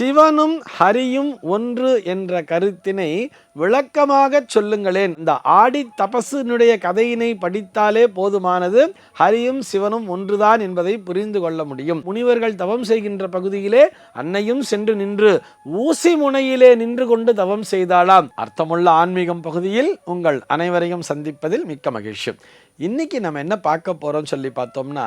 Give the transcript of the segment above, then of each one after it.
சிவனும் ஹரியும் ஒன்று என்ற கருத்தினை விளக்கமாக சொல்லுங்களேன். இந்த ஆடி தபசுனுடைய கதையினை படித்தாலே போதுமானது. ஹரியும் சிவனும் ஒன்றுதான் என்பதை புரிந்து கொள்ள முடியும். முனிவர்கள் தவம் செய்கின்ற பகுதியிலே அன்னையும் சென்று நின்று ஊசி முனையிலே நின்று கொண்டு தவம் செய்தாலாம் அர்த்தமுள்ள ஆன்மீகம் பகுதியில் உங்கள் அனைவரையும் சந்திப்பதில் மிக்க மகிழ்ச்சி. இன்னைக்கு நம்ம என்ன பார்க்க போறோம் சொல்லி பார்த்தோம்னா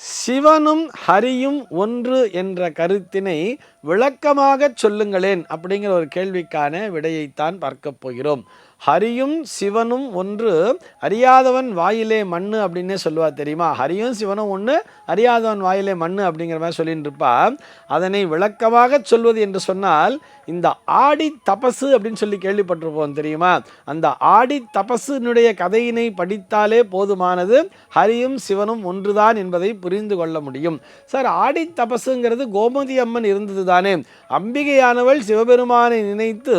சிவனும் ஹரியும் ஒன்று என்ற கருத்தினை விளக்கமாக சொல்லுங்களேன் அப்படிங்கிற ஒரு கேள்விக்கான விடையைத்தான் பார்க்க போகிறோம். ஹரியும் சிவனும் ஒன்று அறியாதவன் வாயிலே மண்ணு அப்படின்னே சொல்லுவா தெரியுமா? ஹரியும் சிவனும் ஒன்று அறியாதவன் வாயிலே மண்ணு அப்படிங்கிற மாதிரி சொல்லிட்டு இருப்பா அதனை விளக்கமாக சொல்வது என்று சொன்னால் இந்த ஆடி தபசு அப்படின்னு சொல்லி கேள்விப்பட்டிருப்போம் தெரியுமா? அந்த ஆடி தபசுனுடைய கதையினை படித்தாலே போதுமானது ஹரியும் சிவனும் ஒன்றுதான் என்பதை புரிந்து கொள்ள முடியும். சார் ஆடி தபசுங்கிறது கோமதி அம்மன் இருந்தது தானே அம்பிகையானவள் சிவபெருமானை நினைத்து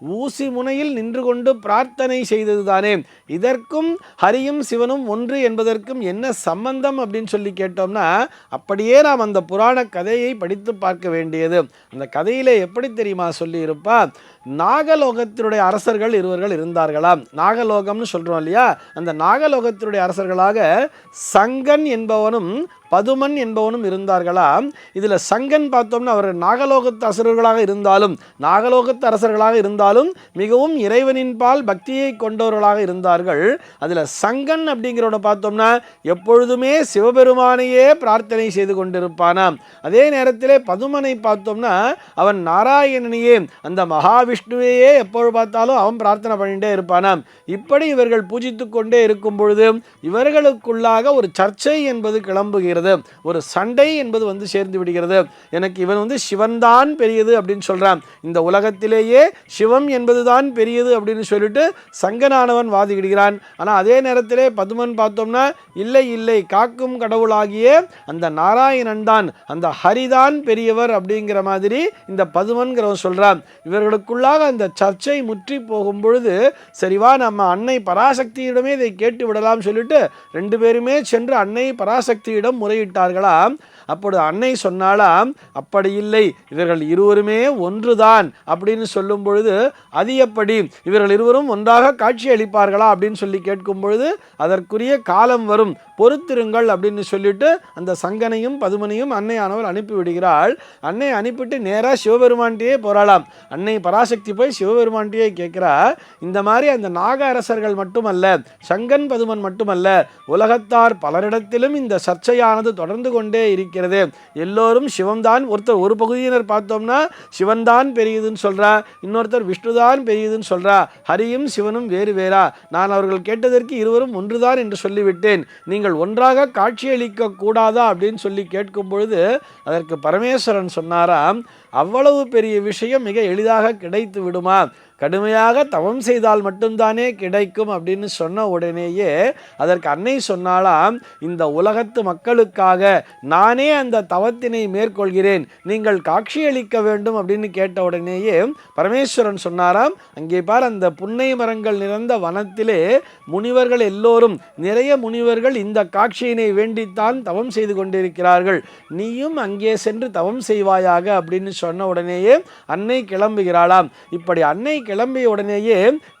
ஊசி முனையில் நின்று கொண்டு பிரார்த்தனை செய்தது தானே இதற்கும் ஹரியும் சிவனும் ஒன்று என்பதற்கும் என்ன சம்பந்தம் அப்படின்னு சொல்லி கேட்டோம்னா அப்படியே நாம் அந்த புராண கதையை படித்து பார்க்க வேண்டியது. அந்த கதையிலே எப்படி தெரியுமா சொல்லியிருப்பா? நாகலோகத்தினுடைய அரசர்கள் இருவர்கள் இருந்தார்களாம் நாகலோகம்னு சொல்கிறோம் இல்லையா? அந்த நாகலோகத்தினுடைய அரசர்களாக சங்கன் என்பவனும் பதுமன் என்பவனும் இருந்தார்களாம் இதில் சங்கன் பார்த்தோம்னா அவர் நாகலோகத்து அரசர்களாக இருந்தாலும் நாகலோகத்து அரசர்களாக இருந்தாலும் மிகவும் இறைவனின் பால் பக்தியை கொண்டவர்களாக இருந்தார்கள். அதில் சங்கன் அப்படிங்கிறவனை பார்த்தோம்னா எப்பொழுதுமே சிவபெருமானையே பிரார்த்தனை செய்து கொண்டிருப்பானாம். அதே நேரத்திலே பதுமனை பார்த்தோம்னா அவன் நாராயணனையே அந்த மகாவிஷ்ணுவையே எப்பொழுது பார்த்தாலும் அவன் பிரார்த்தனை பண்ணிகிட்டே இருப்பானாம். இப்படி இவர்கள் பூஜித்து கொண்டே இருக்கும் பொழுது இவர்களுக்குள்ளாக ஒரு சர்ச்சை என்பது கிளம்புகிறது. ஒரு சண்டை என்பது வந்து சேர்ந்து விடுகிறது. எனக்கு இவன் வந்து சிவன்தான் பெரியது அப்படின்னு சொல்கிறான் இந்த உலகத்திலேயே சிவம் என்பதுதான் பெரியது அப்படின்னு சொல்லிட்டு சங்கனானவன் வாதிடுகிறான். ஆனால் அதே நேரத்திலே பதுமன் பார்த்தோம்னா இல்லை இல்லை காக்கும் கடவுளாகிய அந்த நாராயணன் தான் அந்த ஹரிதான் பெரியவர் அப்படிங்கிற மாதிரி இந்த பதுமன்கிறவன் சொல்றான். இவர்களுக்குள்ளாக அந்த சர்ச்சை முற்றி போகும் பொழுது சரிவா நம்ம அன்னை பராசக்தியிடமே இதை கேட்டு விடலாம் சொல்லிட்டு ரெண்டு பேருமே சென்று அன்னை பராசக்தியிடம் முறையிட்டார்களாம். அப்பொழுது அன்னை சொன்னாலாம் அப்படி இல்லை இவர்கள் இருவருமே ஒன்றுதான் அப்படின்னு சொல்லும் பொழுது அது எப்படி? இவர்கள் இருவரும் ஒன்றாக காட்சி அளிப்பார்களா? அப்படின்னு சொல்லி கேட்கும் பொழுது அதற்குரிய காலம் வரும் பொறுத்திருங்கள் அப்படின்னு சொல்லிட்டு அந்த சங்கனையும் பதுமனையும் அன்னையானவர் அனுப்பி விடுகிறாள் அன்னை அனுப்பிட்டு நேராக சிவபெருமான்கிட்டயே போராளாம் அன்னை பராசக்தி போய் சிவபெருமான்கிட்டயே கேட்குறா இந்த மாதிரி அந்த நாக அரசர்கள் மட்டுமல்ல சங்கன் பதுமன் மட்டுமல்ல உலகத்தார் பலரிடத்திலும் இந்த சர்ச்சையானது தொடர்ந்து கொண்டே இருக்கிறது. எல்லோரும் சிவம்தான். ஒருத்தர் ஒரு பகுதியினர் பார்த்தோம்னா சிவன்தான் பெரியதுன்னு சொல்றா. இன்னொருத்தர் விஷ்ணுதான் பெரியதுன்னு சொல்றா. ஹரியும் சிவனும் வேறு வேறா. நான் அவர்கள் கேட்டதற்கு இருவரும் ஒன்றுதான் என்று சொல்லிவிட்டேன். நீங்கள் ஒன்றாக காட்சியளிக்க கூடாதா அப்படின்னு சொல்லி கேட்கும் பொழுது அதற்கு பரமேஸ்வரன் சொன்னாராம் அவ்வளவு பெரிய விஷயம் மிக எளிதாக கிடைத்து விடுமா கடுமையாக தவம் செய்தால் மட்டும்தானே கிடைக்கும் அப்படின்னு சொன்ன உடனேயே அதற்கு அன்னை சொன்னாலாம் இந்த உலகத்து மக்களுக்காக நானே அந்த தவத்தினை மேற்கொள்கிறேன். நீங்கள் காட்சியளிக்க வேண்டும் அப்படின்னு கேட்ட உடனேயே பரமேஸ்வரன் சொன்னாராம் அங்கே பார் அந்த புன்னை மரங்கள் நிறைந்த வனத்திலே முனிவர்கள் எல்லோரும் நிறைய முனிவர்கள் இந்த காட்சியினை வேண்டித்தான் தவம் செய்து கொண்டிருக்கிறார்கள். நீயும் அங்கே சென்று தவம் செய்வாயாக அப்படின்னு சொன்ன உடனேயே அன்னை கிளம்புகிறாளாம். இப்படி அன்னை கிளம்பிய உடனேயே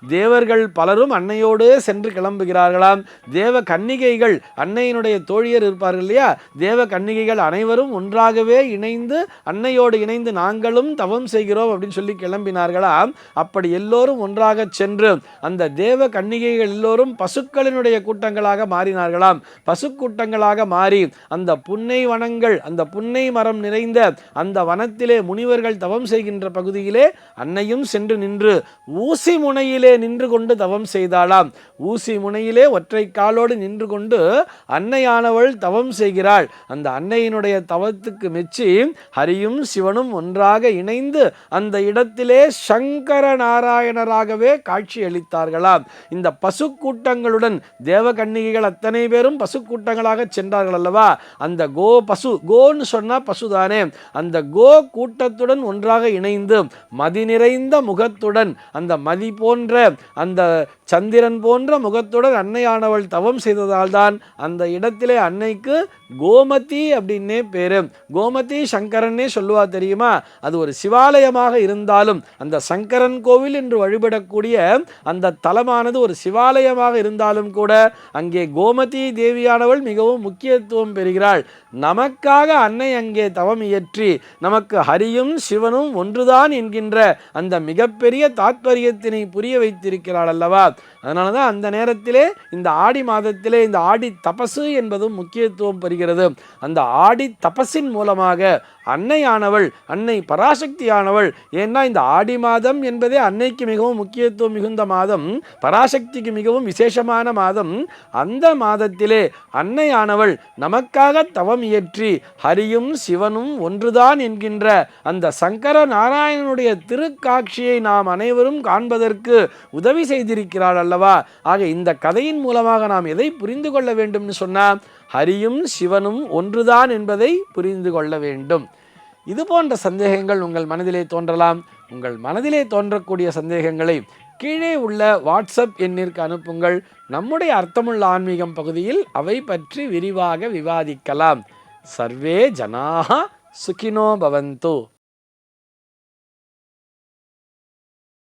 தேவர்கள் பலரும் அன்னையோடு சென்று கிளம்புகிறார்களாம். தேவ கன்னிகைகள் அன்னையினுடைய தோழியர் இருப்பார்கள் இல்லையா? தேவ கன்னிகைகள் அனைவரும் ஒன்றாகவே இணைந்து அன்னையோடு இணைந்து நாங்களும் தவம் செய்கிறோம் அப்படின்னு சொல்லி கிளம்பினார்களாம். அப்படி எல்லோரும் ஒன்றாக சென்று அந்த தேவ கன்னிகைகள் எல்லோரும் பசுக்களினுடைய கூட்டங்களாக மாறினார்களாம். பசு கூட்டங்களாக மாறி அந்த புன்னை வனங்கள் அந்த புன்னை மரம் நிறைந்த அந்த வனத்திலே முனிவர்கள் தவம் செய்கின்ற பகுதியிலே அன்னையும் சென்று நின்று ஊசி முனையிலே நின்று கொண்டு தவம் செய்தாளாம். ஊசி முனையிலே ஒற்றை காலோடு நின்று கொண்டு அன்னையானவள் தவம் செய்கிறாள். அந்த அன்னையினுடைய தவத்துக்கு மெச்சி ஹரியும் சிவனும் ஒன்றாக இணைந்து அந்த இடத்திலே சங்கர நாராயணராகவே காட்சி அளித்தார்களாம். இந்த பசுக்கூட்டங்களுடன் தேவகன்னிகைகள் அத்தனை பேரும் பசுக்கூட்டங்களாக சென்றார்கள் அல்லவா? அந்த கோ பசு கோன்னு சொன்னா பசுதானே. அந்த கோ கூட்டத்துடன் ஒன்றாக இணைந்து மதி நிறைந்த முகத்துடன் முகத்துடன் அந்த மதி போன்ற அந்த சந்திரன் போன்ற முகத்துடன் அன்னையானவள் தவம் செய்ததால் தான் அந்த இடத்திலே அன்னைக்கு கோமதி அப்படின்னே பேரு. கோமதி சங்கரன்னே சொல்லுவா தெரியுமா? அது ஒரு சிவாலயமாக இருந்தாலும் அந்த சங்கரன் கோவில் என்று வழிபடக்கூடிய அந்த தலமானது ஒரு சிவாலயமாக இருந்தாலும் கூட அங்கே கோமதி தேவியானவள் மிகவும் முக்கியத்துவம் பெறுகிறாள். நமக்காக அன்னை அங்கே தவம் இயற்றி நமக்கு ஹரியும் சிவனும் ஒன்றுதான் என்கின்ற அந்த மிகப்பெரிய தாத்பரியத்தினை புரிய வைத்திருக்கிறாள் அல்லவா? அதனால தான் அந்த நேரத்திலே இந்த ஆடி மாதத்திலே இந்த ஆடி தபசு என்பதும் முக்கியத்துவம் பெறுகிறது. அந்த ஆடி தபசின் மூலமாக அன்னையானவள் அன்னை பராசக்தியானவள். ஏன்னா இந்த ஆடி மாதம் என்பதே அன்னைக்கு மிகவும் முக்கியத்துவம் மிகுந்த மாதம் பராசக்திக்கு மிகவும் விசேஷமான மாதம். அந்த மாதத்திலே அன்னையானவள் நமக்காக தவம் இயற்றி ஹரியும் சிவனும் ஒன்றுதான் என்கின்ற அந்த சங்கர நாராயணனுடைய திருக்காட்சியை நாம் அனைவரும் காண்பதற்கு உதவி செய்திருக்கிறாள் அல்லவா? ஆக இந்த கதையின் மூலமாக நாம் எதை புரிந்து கொள்ள வேண்டும்னு சொன்னால் ஹரியும் சிவனும் ஒன்றுதான் என்பதை புரிந்து கொள்ள வேண்டும். இது போன்ற சந்தேகங்கள் உங்கள் மனதிலே தோன்றலாம். உங்கள் மனதிலே தோன்றக்கூடிய சந்தேகங்களை கீழே உள்ள வாட்ஸ்அப் எண்ணிற்கு அனுப்புங்கள். நம்முடைய அர்த்தமுள்ள ஆன்மீகம் பகுதியில் அவை பற்றி விரிவாக விவாதிக்கலாம். சர்வே ஜனாக சுகினோ பவந்து.